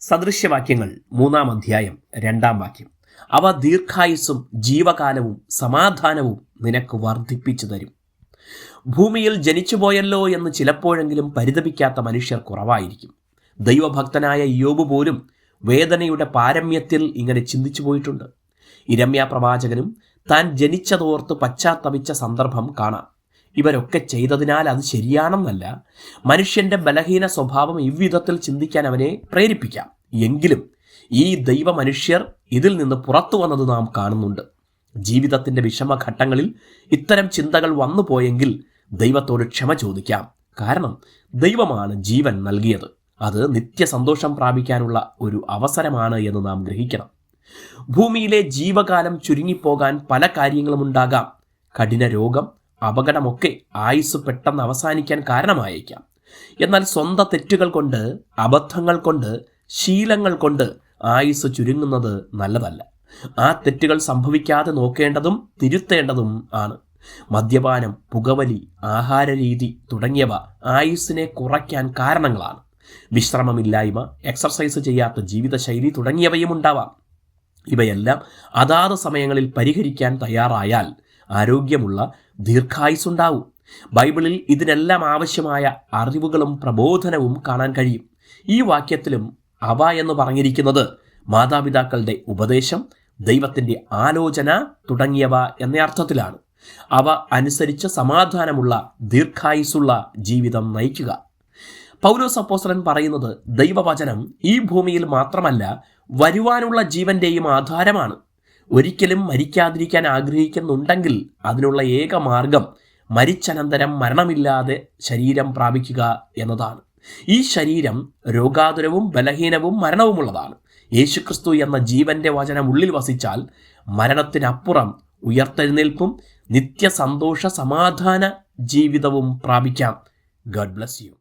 സദൃശ്യവാക്യങ്ങൾ മൂന്നാം അധ്യായം രണ്ടാം വാക്യം. അവ ദീർഘായുസ്സും ജീവകാലവും സമാധാനവും നിനക്ക് വർദ്ധിപ്പിച്ചു തരും. ഭൂമിയിൽ ജനിച്ചുപോയല്ലോ എന്ന് ചിലപ്പോഴെങ്കിലും പരിതപിക്കാത്ത മനുഷ്യർ കുറവായിരിക്കും. ദൈവഭക്തനായ യോബ് പോലും വേദനയുടെ പാരമ്യത്തിൽ ഇങ്ങനെ ചിന്തിച്ചു പോയിട്ടുണ്ട്. ഇരമ്യ പ്രവാചകനും താൻ ജനിച്ചതോർത്ത് പശ്ചാത്തപിച്ച സന്ദർഭം കാണാം. ഇവരൊക്കെ ചെയ്തതിനാൽ അത് ശരിയാണെന്നല്ല. മനുഷ്യന്റെ ബലഹീന സ്വഭാവം ഇவ்விധത്തിൽ ചിന്തിക്കാൻ അവനെ പ്രേരിപ്പിക്കാം. എങ്കിലും ഈ ദൈവ മനുഷ്യർ ഇതിൽ നിന്ന് പുറത്തു വന്നത് നാം കാണുന്നുണ്ട്. ജീവിതത്തിന്റെ വിഷമഘട്ടങ്ങളിൽ ഇത്തരം ചിന്തകൾ വന്നു പോയെങ്കിൽ ദൈവത്തോട് ക്ഷമ ചോദിക്കാം. കാരണം ദൈവമാണ് ജീവൻ നൽകിയത്. അത് നിത്യസന്തോഷം പ്രാപിക്കാനുള്ള ഒരു അവസരമാണ് എന്ന് നാം ഗ്രഹിക്കണം. ഭൂമിയിലെ ജീവകാലം ചുരുങ്ങിപ്പോകാൻ പല കാര്യങ്ങളും ഉണ്ടാകാം. കഠിന രോഗം അപകടമൊക്കെ ആയുസ് പെട്ടെന്ന് അവസാനിക്കാൻ കാരണമായേക്കാം. എന്നാൽ സ്വന്തം തെറ്റുകൾ കൊണ്ട് അബദ്ധങ്ങൾ കൊണ്ട് ശീലങ്ങൾ കൊണ്ട് ആയുസ് ചുരുങ്ങുന്നത് നല്ലതല്ല. ആ തെറ്റുകൾ സംഭവിക്കാതെ നോക്കേണ്ടതും തിരുത്തേണ്ടതും ആണ്. മദ്യപാനം പുകവലി ആഹാരരീതി തുടങ്ങിയവ ആയുസ്സിനെ കുറയ്ക്കാൻ കാരണങ്ങളാണ്. വിശ്രമമില്ലായ്മ എക്സർസൈസ് ചെയ്യാത്ത ജീവിതശൈലി തുടങ്ങിയവയും ഉണ്ടാവാം. ഇവയെല്ലാം അതാത് സമയങ്ങളിൽ പരിഹരിക്കാൻ തയ്യാറായാൽ ആരോഗ്യമുള്ള ദീർഘായുസുണ്ടാവും ബൈബിളിൽ ഇതിനെല്ലാം ആവശ്യമായ അറിവുകളും പ്രബോധനവും കാണാൻ കഴിയും. ഈ വാക്യത്തിലും അവ എന്ന് പറഞ്ഞിരിക്കുന്നത് മാതാപിതാക്കളുടെ ഉപദേശം ദൈവത്തിന്റെ ആലോചന തുടങ്ങിയവ എന്ന അർത്ഥത്തിലാണ്. അവ അനുസരിച്ച് സമാധാനമുള്ള ദീർഘായുസുള്ള ജീവിതം നയിക്കുക. പൗലോസ് അപ്പോസ്തലൻ പറയുന്നത് ദൈവവചനം ഈ ഭൂമിയിൽ മാത്രമല്ല വരുവാനുള്ള ജീവന്റെയും ആധാരമാണ്. ഒരിക്കലും മരിക്കാതിരിക്കാൻ ആഗ്രഹിക്കുന്നുണ്ടെങ്കിൽ അതിനുള്ള ഏക മാർഗം മരിച്ചനന്തരം മരണമില്ലാതെ ശരീരം പ്രാപിക്കുക എന്നതാണ്. ഈ ശരീരം രോഗാതുരവും ബലഹീനവും മരണവുമുള്ളതാണ്. യേശുക്രിസ്തു എന്ന ജീവന്റെ വചനം ഉള്ളിൽ വസിച്ചാൽ മരണത്തിനപ്പുറം ഉയർത്തെഴുന്നേൽപ്പും നിത്യസന്തോഷ സമാധാന ജീവിതവും പ്രാപിക്കാം. Garh bless you.